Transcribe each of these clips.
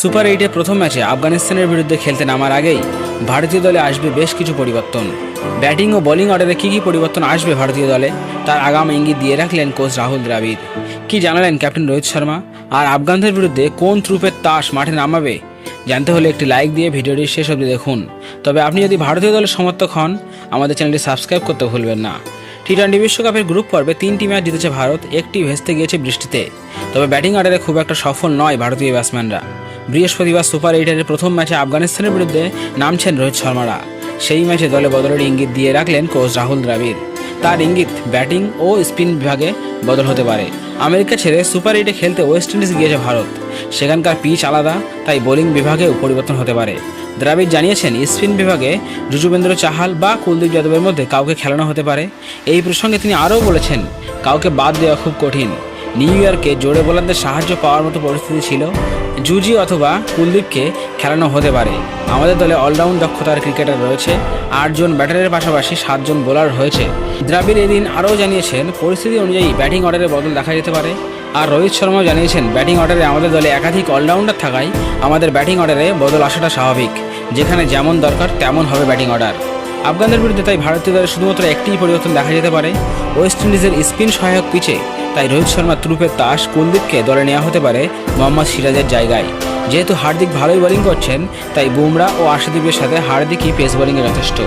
Super এইটে প্রথম ম্যাচে আফগানিস্তানের বিরুদ্ধে খেলতে নামার আগেই ভারতীয় দলে আসবে বেশ কিছু পরিবর্তন। ব্যাটিং ও বোলিং অর্ডারে কী কী পরিবর্তন আসবে ভারতীয় দলে, তার আগাম ইঙ্গিত দিয়ে রাখলেন কোচ রাহুল দ্রাবিড়। কি জানালেন ক্যাপ্টেন রোহিত শর্মা? আর আফগানদের বিরুদ্ধে কোন ত্রুপের তাস মাঠে নামাবে? জানতে হলে একটি লাইক দিয়ে ভিডিওটি শেষ অবধি দেখুন। তবে আপনি যদি ভারতীয় দলের সমর্থক হন, আমাদের চ্যানেলটি সাবস্ক্রাইব করতে ভুলবেন না। টি টোয়েন্টি বিশ্বকাপের গ্রুপ পর্বে তিনটি ম্যাচ জিতেছে ভারত, একটি ভেস্তে গিয়েছে বৃষ্টিতে। তবে ব্যাটিং অর্ডারে খুব একটা সফল নয় ভারতীয় ব্যাটসম্যানরা। বৃহস্পতিবার সুপার এইটারের প্রথম ম্যাচে আফগানিস্তানের বিরুদ্ধে নামছেন রোহিত শর্মারা। সেই ম্যাচে দলে বদলের ইঙ্গিত দিয়ে রাখলেন কোচ রাহুল দ্রাবিড়। তার ইঙ্গিত ব্যাটিং ও স্পিন বিভাগে বদল হতে পারে। আমেরিকা ছেড়ে সুপার এইটে খেলতে ওয়েস্ট ইন্ডিজ গিয়েছে ভারত। সেখানকার পিচ আলাদা, তাই বোলিং বিভাগেও পরিবর্তন হতে পারে। দ্রাবিড় জানিয়েছেন, স্পিন বিভাগে যুজুবেন্দ্র চাহাল বা কুলদীপ যাদবের মধ্যে কাউকে খেলানো হতে পারে। এই প্রসঙ্গে তিনি আরও বলেছেন, কাউকে বাদ দেওয়া খুব কঠিন। নিউ ইয়র্কে জোরে বোলারদের সাহায্য পাওয়ার মতো পরিস্থিতি ছিল। জুজি অথবা কুলদীপকে খেলানো হতে পারে। আমাদের দলে অলরাউন্ড দক্ষতার ক্রিকেটার রয়েছে। আটজন ব্যাটারের পাশাপাশি সাতজন বোলার হয়েছে। দ্রাবিড় এদিন আরও জানিয়েছেন, পরিস্থিতি অনুযায়ী ব্যাটিং অর্ডারে বদল দেখা যেতে পারে। আর রোহিত শর্মাও জানিয়েছেন ব্যাটিং অর্ডারে আমাদের দলে একাধিক অলরাউন্ডার থাকায় আমাদের ব্যাটিং অর্ডারে বদল আসাটা স্বাভাবিক। যেখানে যেমন দরকার, তেমন হবে ব্যাটিং অর্ডার আফগানদের বিরুদ্ধে তাই ভারতীয় দলে শুধুমাত্র একটিই পরিবর্তন দেখা যেতে পারে। ওয়েস্ট ইন্ডিজের স্পিন সহায়ক পিচে তাই রোহিত শর্মা ত্রুপের তাস কুলদীপকে দলে নেওয়া হতে পারে মোহাম্মদ সিরাজের জায়গায়। যেহেতু হার্দিক ভালোই বোলিং করছেন, তাই বুমরা ও আশাদীপের সাথে হার্দিকই পেস বোলিংয়ে যথেষ্ট।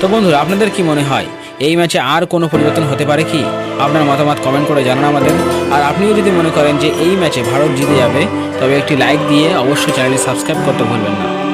তো বন্ধুরা, আপনাদের কি মনে হয়, এই ম্যাচে আর কোনো পরিবর্তন হতে পারে কি? আপনার মতামত কমেন্ট করে জানান আমাদের। আর আপনিও যদি মনে করেন যে এই ম্যাচে ভারত জিতে যাবে, তবে একটি লাইক দিয়ে অবশ্যই চ্যানেলটি সাবস্ক্রাইব করতে ভুলবেন না।